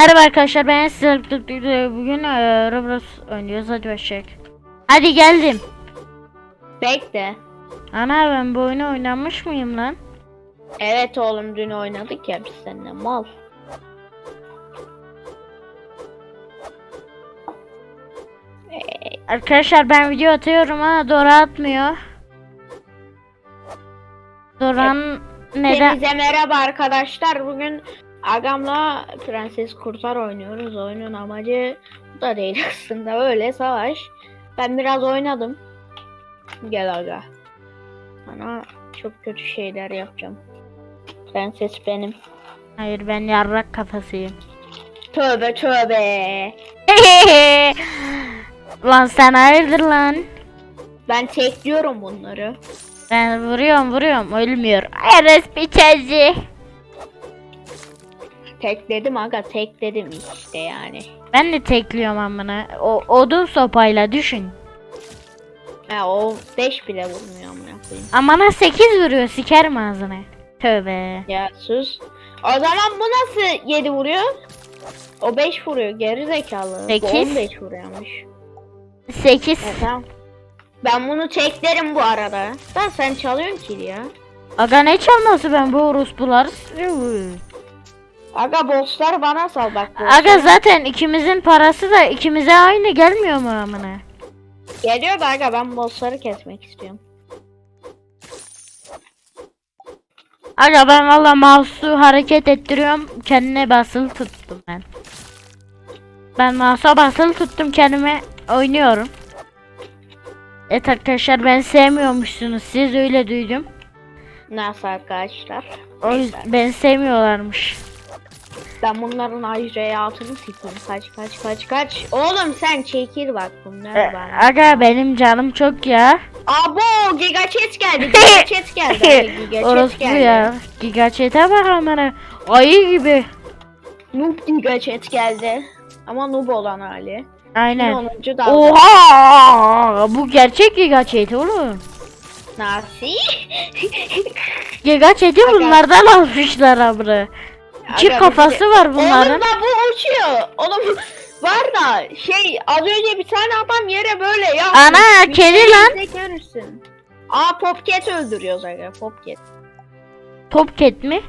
Merhaba arkadaşlar ben sizlerle bugün e, Roblox oynuyoruz hadi başlayalım. Hadi geldim. Bekle. Ana ben bu oyunu oynamış mıyım lan? Evet oğlum dün oynadık ya biz seninle mal. Arkadaşlar ben video atıyorum ama Dora atmıyor. Dora'nın neden? Hepinize merhaba arkadaşlar. Bugün Agam'la Prenses Kurtar oynuyoruz. Oyunun amacı bu da değil aslında öyle savaş. Ben biraz oynadım. Gel aga. Sana çok kötü şeyler yapacağım. Prenses benim. Hayır ben yarrak kafasıyım. Tövbe tövbe. lan sen hayırdır lan? Ben tekliyorum bunları. Ben vuruyorum vuruyorum ölmüyor. Eres biçeci. Tekledim aga tekledim işte yani. Ben de tekliyorum amına. O odun sopayla düşün. Ha o 5 bile vurmuyor amına koyayım. Amana 8 vuruyor sikerim ağzını. Tövbe. Ya sus. O zaman bu nasıl 7 vuruyor? O 5 vuruyor geri zekalı. Bu Sekiz. 15 vuruyormuş. 8. Ya tamam. Ben bunu teklerim bu arada. Ben sen çalıyorsun ki ya. Aga ne çalması ben bu orospular. Aga bosslar bana sal bak. bosslar- Aga zaten ikimizin parası da ikimize aynı gelmiyor mu amına? Geliyor da aga ben bossları kesmek istiyorum. Aga ben valla mouse'u hareket ettiriyorum. Kendine basılı tuttum ben. Ben mouse'a basılı tuttum kendime oynuyorum. Evet arkadaşlar ben sevmiyormuşsunuz. Siz öyle duydum. Nasıl arkadaşlar? O yüzden beni sevmiyorlarmış. Ben bunların hayatını sikeyim. Kaç kaç kaç kaç. Oğlum sen çekil bak E, bunlar bana. aga benim canım çok ya. Abo Giga Chat geldi. Giga Chat geldi. Giga Orospu geldi. ya. Giga chat'e bak amına. Ayı gibi. Noob Giga Chat geldi. Ama noob olan hali. Aynen. 10. dalga. Oha! Bu gerçek Giga chat oğlum. Nasıl? Giga chat'i bunlardan almışlar amına. İki Aga, kafası var Oğlum bunların. da bu uçuyor. Oğlum var da şey az önce bir tane adam yere böyle yaptı. Ana, Bir kedi şey lan. izle Görürsün. Aa Popcat öldürüyoruz aga Popcat. Top mi?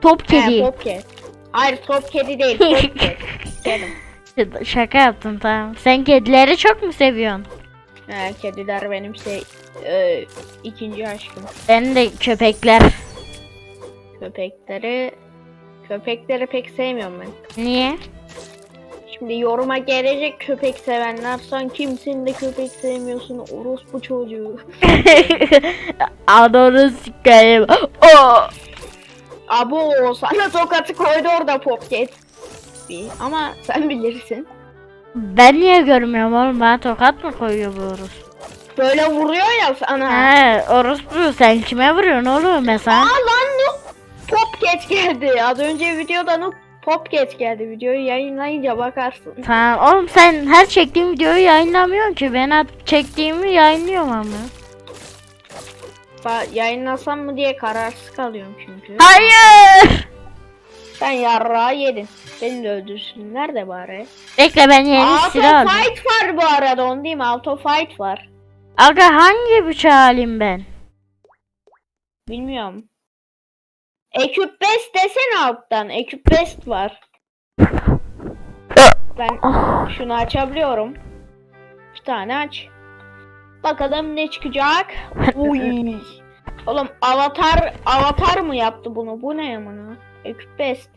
Top He kedi. Popcat. Hayır top kedi değil Popcat. Kedim. Şaka yaptım tamam. Sen kedileri çok mu seviyorsun? He kediler benim şey e, ikinci aşkım. Ben de köpekler. Köpekleri köpekleri pek sevmiyorum ben. Niye? Şimdi yoruma gelecek köpek sevenler sen kimsin de köpek sevmiyorsun orospu çocuğu. Ananı sikeyim. Oh! Abo sana tokatı koydu orada. Bir, Ama sen bilirsin. Ben niye görmüyorum oğlum? Bana tokat mı koyuyor bu orospu? Böyle vuruyor ya sana. He orospu sen kime vuruyorsun oğlum mesela? Aa lan Popcat geldi. Az önce videoda Noob Popcat geldi. Videoyu yayınlayınca bakarsın. Tamam oğlum sen her çektiğim videoyu yayınlamıyorsun ki. Ben at çektiğimi yayınlıyorum ama. Ba- yayınlasam mı diye kararsız kalıyorum çünkü. Hayır. Sen yarrağı yedin. Beni de öldürsünler de bari. Bekle ben yeni Auto silah aldım. fight var bu arada onu diyeyim auto fight var. Aga hangi bıçağı alayım ben? Bilmiyorum. Eküp best desene alttan. Eküp best var. Ben şunu açabiliyorum. Bir tane aç. Bakalım ne çıkacak. Uy. Oğlum avatar avatar mı yaptı bunu? Bu ne amına? Eküp best.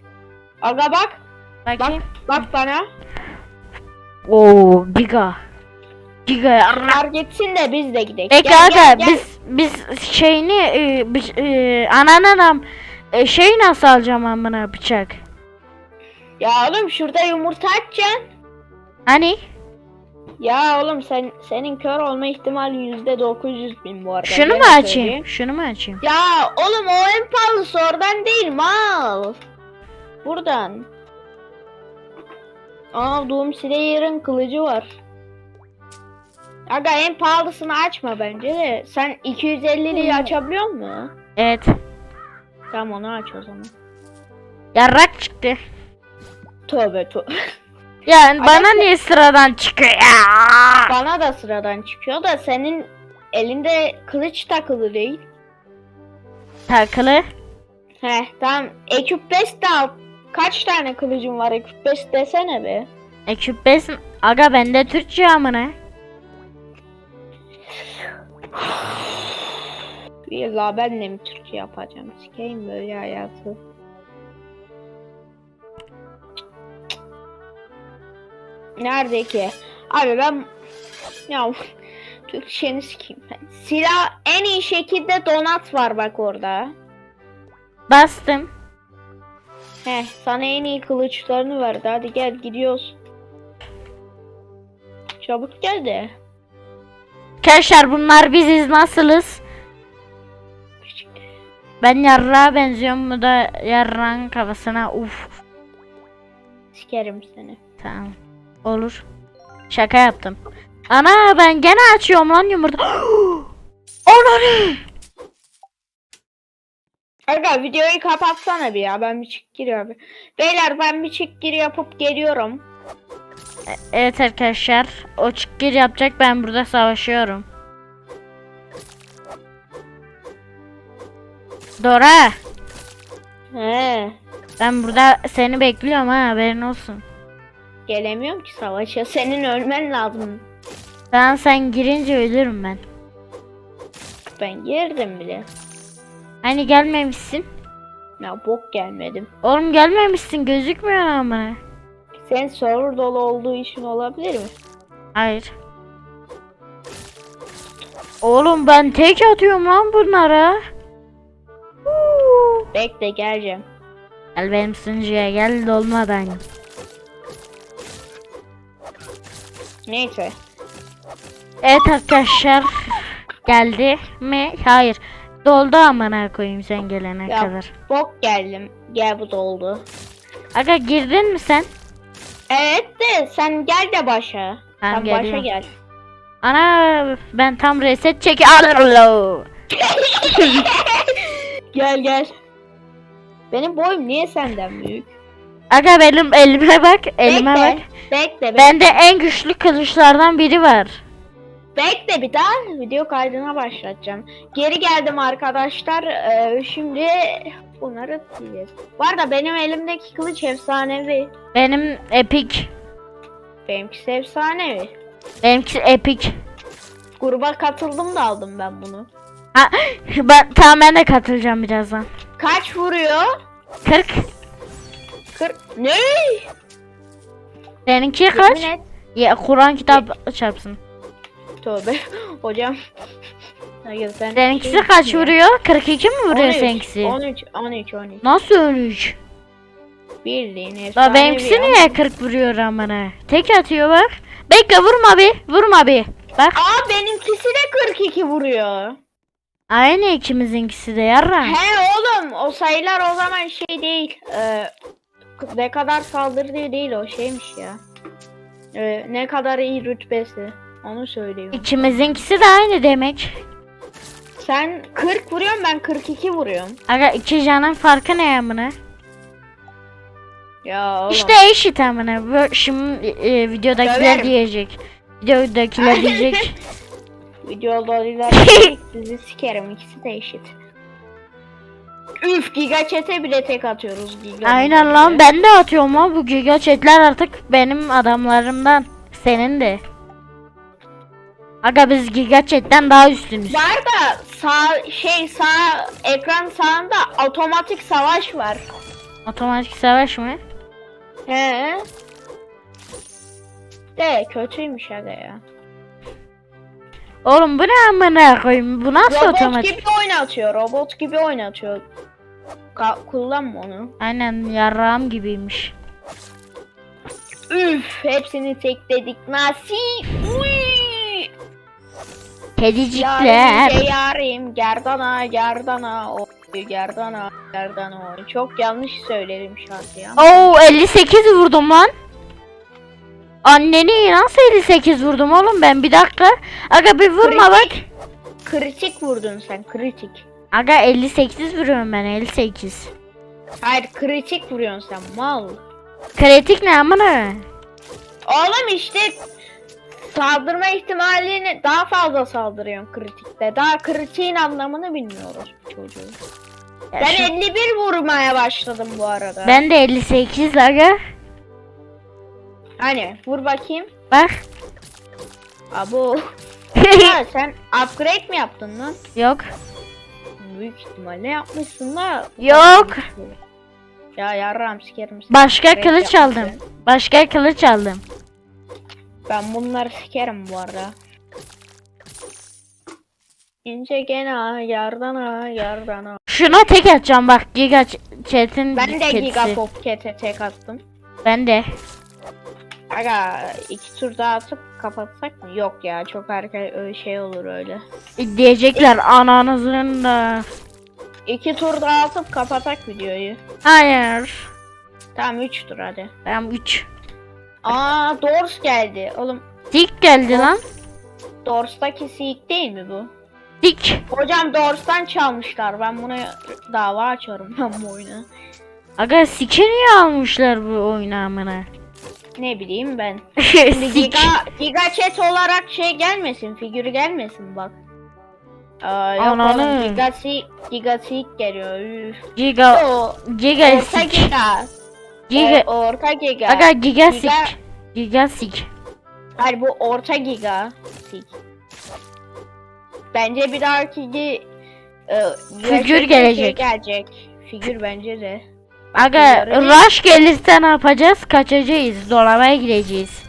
Aga bak. Bak. Bakayım. Bak bana. Oo giga. Giga ya. Bunlar gitsin de biz de gidelim. Bekle Gel, aga gel, gel. biz biz şeyini e, bıç- e, ananam e, şey nasıl alacağım amına bıçak? Ya oğlum şurada yumurta açacaksın. Hani? Ya oğlum sen senin kör olma ihtimalin yüzde 900 bin bu arada. Şunu mu açayım? söyleyeyim. Şunu mu açayım? Ya oğlum o en pahalısı oradan değil mal. Buradan. Aa Doom Slayer'ın kılıcı var. Aga en pahalısını açma bence de. Sen 250'liyi açabiliyor musun? Evet. Tamam onu aç o zaman. Yarrak çıktı. Tövbe tövbe. Yani bana niye sıradan çıkıyor ya? Bana da sıradan çıkıyor da senin elinde kılıç takılı değil. Takılı. Heh tamam. Ekip 5 de al. Kaç tane kılıcın var Ekip 5 desene be. Ekip 5 aga bende Türkçe amına. Valla ben de mi Türkçe yapacağım? Sikeyim böyle hayatı. Nerede ki? Abi ben ya Türkçeni sikeyim. Silah en iyi şekilde donat var bak orada. Bastım. Heh sana en iyi kılıçlarını verdi. Hadi gel gidiyoruz. Çabuk gel de. Arkadaşlar bunlar biziz nasılız? Ben yarrağa benziyorum bu da yarrağın kafasına uf. Sikerim seni. Tamam. Olur. Şaka yaptım. Ana ben gene açıyorum lan yumurta. Ananı. Aga videoyu kapatsana bir ya. Ben bir çık giriyorum. Beyler ben bir çık gir yapıp geliyorum. Evet arkadaşlar. O çıkgir yapacak ben burada savaşıyorum. Dora. He. Ben burada seni bekliyorum ha haberin olsun. Gelemiyorum ki savaşa. Senin ölmen lazım. Ben sen girince ölürüm ben. Ben girdim bile. Hani gelmemişsin. Ya bok gelmedim. Oğlum gelmemişsin gözükmüyor ama. Sen server dolu olduğu için olabilir mi? Hayır. Oğlum ben tek atıyorum lan bunlara. Bekle geleceğim. Gel benim sunucuya gel dolmadan. Neyse. Evet arkadaşlar. Geldi mi? Hayır. Doldu amına koyayım sen gelene Ya. kadar. Bok geldim. Gel bu doldu. Aga girdin mi sen? Evet de sen gel de başa. Ben sen başa geliyorum. gel. Ana ben tam reset çeki. Gel gel. Benim boyum niye senden büyük? Aga benim elime bak, elime bekle, bak. Bekle, bekle. Bende en güçlü kılıçlardan biri var. Bekle bir daha video kaydına başlatacağım. Geri geldim arkadaşlar. Ee, şimdi bunları diyeceğiz. Var da benim elimdeki kılıç efsanevi. Benim epik. Benimkisi efsanevi. Benimki epik. Gruba katıldım da aldım ben bunu. Ha, ben tamam ben de katılacağım birazdan. Kaç vuruyor? 40. 40. Ne? Seninki kaç? Yemin et. Ya Kur'an kitap çarpsın. Tövbe. Hocam. Hayır sen. Seninkisi şey kaç vuruyor? 42 mi vuruyor 13, seninkisi? 13, 13, 13. Nasıl 13? Bildiğin La efsanevi. benimkisi niye 40 vuruyor amına? Tek atıyor bak. Bekle vurma bir. Vurma bir. Bak. Aa benimkisi de 42 vuruyor. Aynı ikimizinkisi de yarra. He oğlum o sayılar o zaman şey değil. Ee, ne kadar saldırı değil o şeymiş ya. Ee, ne kadar iyi rütbesi. Onu söyleyeyim. İkimizinkisi de aynı demek. Sen 40 vuruyorsun ben 42 vuruyorum. Aga iki canın farkı ne amına? Ya oğlum. İşte eşit amına. Bu şimdi e, videodakiler Döverim. diyecek. Videodakiler diyecek. Videolarıyla sizi sikerim ikisi de eşit. Üf giga chat'e bile tek atıyoruz giga. Aynen lan ben de atıyorum lan bu giga chatler artık benim adamlarımdan. Senin de. Aga biz giga chatten daha üstünüz. Var da sağ şey sağ ekran sağında otomatik savaş var. Otomatik savaş mı? He. De kötüymüş aga ya. Oğlum bu ne amına koyayım? Bu nasıl robot otomatik? gibi oynatıyor. Robot gibi oynatıyor. Ka- kullanma onu. Aynen yarrağım gibiymiş. Üf, hepsini tekledik. Nasıl? Uy! Kedicikler. Yarim, yarim, gerdana, gerdana, oy, gerdana, gerdana, oy. Çok yanlış söyledim şarkıyı. Oo 58 vurdum lan. Anneni nasıl 58 vurdum oğlum ben bir dakika. Aga bir vurma bak. Kritik. Kritik vurdun sen, kritik. Aga 58 vuruyorum ben 58. Hayır, kritik vuruyorsun sen, mal. Kritik ne amına? Oğlum işte saldırma ihtimalini daha fazla saldırıyorsun kritikte. Daha kritiğin anlamını bilmiyoruz çocuğu. Ya Ben şu- 51 vurmaya başladım bu arada. ben de 58 aga. Hani vur bakayım. Bak. Abo. ya sen upgrade mi yaptın lan? Yok. Büyük ihtimalle yapmışsın da. Yok. Ya yarram sikerim. Başka Upgrade kılıç yapmışsın. aldım. Başka kılıç aldım. Ben bunları sikerim bu arada. İnce gene yardana yardana. Şuna tek atacağım bak Giga Ch- Chat'in Ben de. Giga Popket'e tek attım. Ben de. Aga iki tur daha atıp kapatsak mı? Yok ya çok erken şey olur öyle. Diyecekler ananızın da. İki tur daha atıp kapatak videoyu. Hayır. Tamam 3 tur hadi. Ben 3. Aa Dors geldi. Oğlum Dik geldi lan. Dors'taki Seek değil mi bu? Dik. Hocam Dors'tan çalmışlar. Ben buna dava açarım ben bu oyunu. Aga siki niye almışlar bu oyunu amına? Ne bileyim ben. Şimdi. Giga, Giga Chat olarak şey gelmesin, figürü gelmesin bak. Aa, yok Ananı. oğlum Giga Seek, Giga Seek geliyor. Üf. Giga. O, Giga orta sik. Giga. Giga. Ee, orta Giga. Aga giga Giga- sik. Giga sik. Hayır bu orta Giga Seek. Bence bir dahaki gi- e, Figür şey gelecek. gelecek. Figür bence de. Aga rush gelirse ne yapacağız? Kaçacağız. Dolabaya gireceğiz.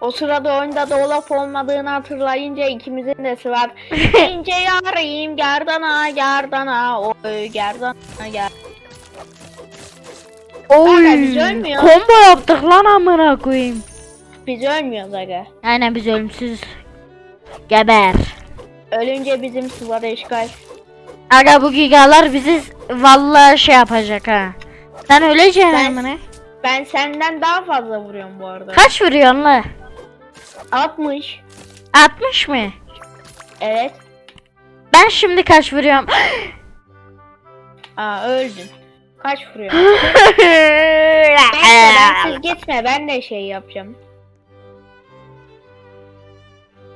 O sırada oyunda dolap olmadığını hatırlayınca ikimizin de var. İnce yarayım gerdana gerdana oy gerdana ger. Oy. biz ölmüyoruz. Combo yaptık lan amına koyayım. Biz ölmüyoruz aga. Aynen biz ölümsüz. Geber. Ölünce bizim sıvada işgal. Aga bu gigalar bizi vallahi şey yapacak ha. Sen öleceksin Ben- amına. Ben senden daha fazla vuruyorum bu arada. Kaç vuruyorsun la? 60. 60 mı? Evet. Ben şimdi kaç vuruyorum? Aa öldün. Kaç ben siz gitme ben de şey yapacağım.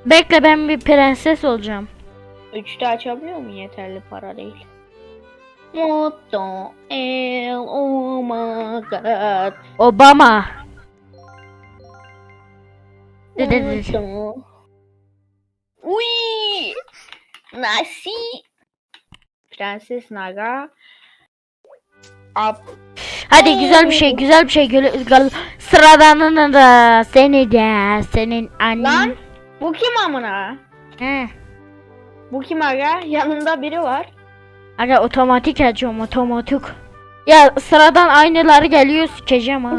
Bekle ben bir prenses olacağım. Üçte açabiliyor mu yeterli para değil. Mutlu el oh my god. Obama. Mutlu. Uy! Nasi. Prenses Naga. Up. Hadi güzel bir şey, güzel bir şey. Gal- Sıradanını da seni de senin annen. Lan bu kim amına? He. Bu kim aga? Yanında biri var. Aga otomatik açıyorum otomatik. Ya sıradan aynıları geliyor sikeceğim ha.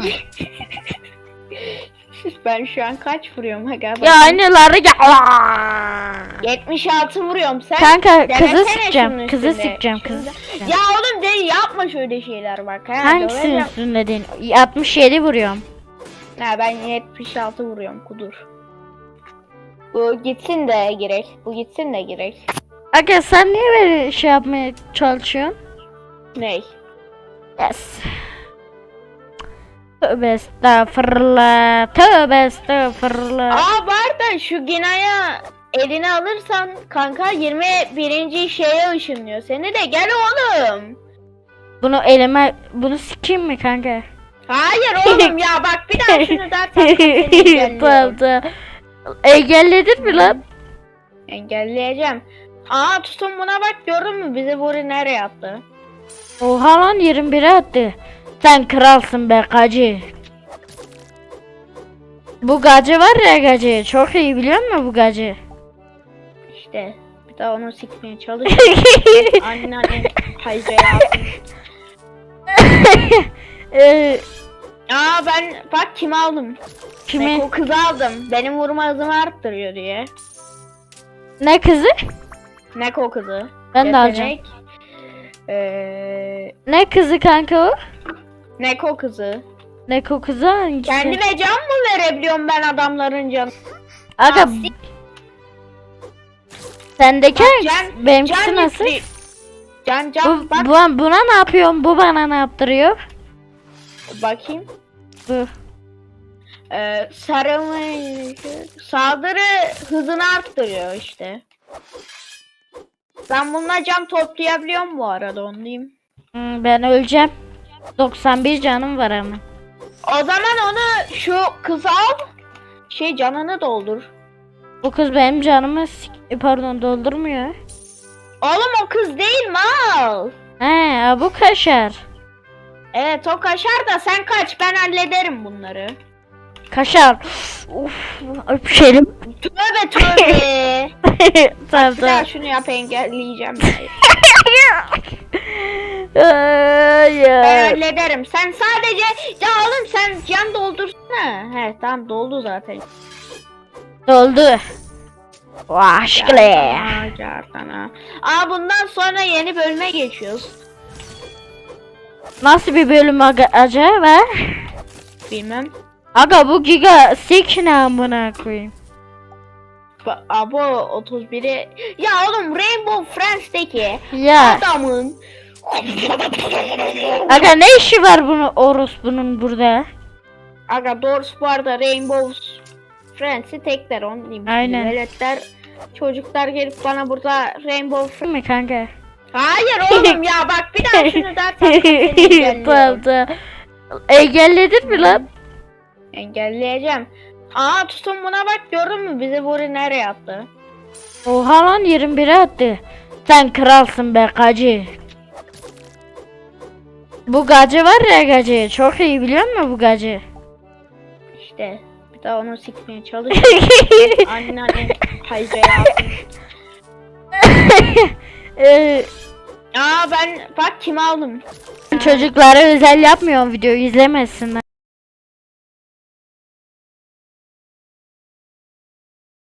ben şu an kaç vuruyorum aga? ya aynıları gel. Aa! 76 vuruyorum sen. Kanka kızı sikeceğim. Kızı sikeceğim. Kızı sikeceğim. Ya oğlum de yapma şöyle şeyler bak. Ha, Hangisinin üstünde değil? 67 vuruyorum. Ha ben 76 vuruyorum kudur. Bu gitsin de gerek. Bu gitsin de gerek. Aga sen niye böyle şey yapmaya çalışıyorsun? Ney? Yes. Tövbe estağfurullah. Tövbe estağfurullah. Aa var da şu Gina'ya eline alırsan kanka 21. şeye ışınlıyor. Seni de gel oğlum. Bunu elime bunu sikeyim mi kanka? Hayır oğlum ya bak bir daha şunu dersen tamam tamam. Engelledin mi lan? Engelleyeceğim. Aa tutun buna bak gördün mü bizi Buri nereye attı? Oha lan 21'e attı. Sen kralsın be gacı. Bu gacı var ya gacı. Çok iyi biliyor musun bu gacı? İşte bir daha onu sikmeye çalış. Annen haycaya Ee, Aa ben bak kim aldım? kimi? Neko kızı aldım. Benim vurma hızımı arttırıyor diye. Ne kızı? Neko kızı. Ben de alacağım. Yetenek. Ee, Ne kızı kanka o? Neko kızı. Ne kızı hangisi? Kendime can mı verebiliyorum ben adamların canı? Aga sik- sendeki Bak, can- Benimkisi Can nasıl? yüklü- Can Bu, can bak bu- buna ne yapıyorsun? Bu bana ne yaptırıyor? Bakayım. Dur. Ee, sarılma saldırı hızını arttırıyor işte. Ben bununla cam toplayabiliyorum bu arada onu diyeyim. Hmm, ben öleceğim. 91 canım var ama. O zaman onu şu kız al. Şey canını doldur. Bu kız benim canımı sik- pardon doldurmuyor. Oğlum o kız değil mal. He bu kaşar. Evet o kaşar da sen kaç ben hallederim bunları. Kaşar. Uf, öpüşelim. Tövbe tövbe. tamam Bir daha tamam. şunu yap engelleyeceğim. ben. Ben ay. hallederim. Sen sadece ya oğlum sen can doldursana. He tamam doldu zaten. Doldu. Aşkle. Aa, Cartana. Aa bundan sonra yeni bölüme geçiyoruz. Nasıl bir bölüm aga acaba? Bilmem. Aga bu giga sik ne amına koyayım. Abo 31'i. Ya oğlum Rainbow Friends'teki Ya adamın aga ne işi var bunu orospunun burada? Aga doğrusu bu arada Rainbow Friends'i tekler onu diyeyim. Aynen. Veletler çocuklar gelip bana burada Rainbow Friends... Mi kanka? Hayır oğlum ya bak bir daha şunu dersen tamam. Engelledin mi lan? Engelleyeceğim. Aa tutun buna bak gördün mü bizi buraya nereye attı? Oha lan 21'e attı. Sen kralsın be gacı. Bu gacı var ya gacı. Çok iyi biliyor musun bu gacı? İşte bir daha onu sikmeye çalış. Anneanne hayca yaptım. Ee, Aa ben bak kim aldım. çocuklara özel yapmıyorum videoyu izlemesinler.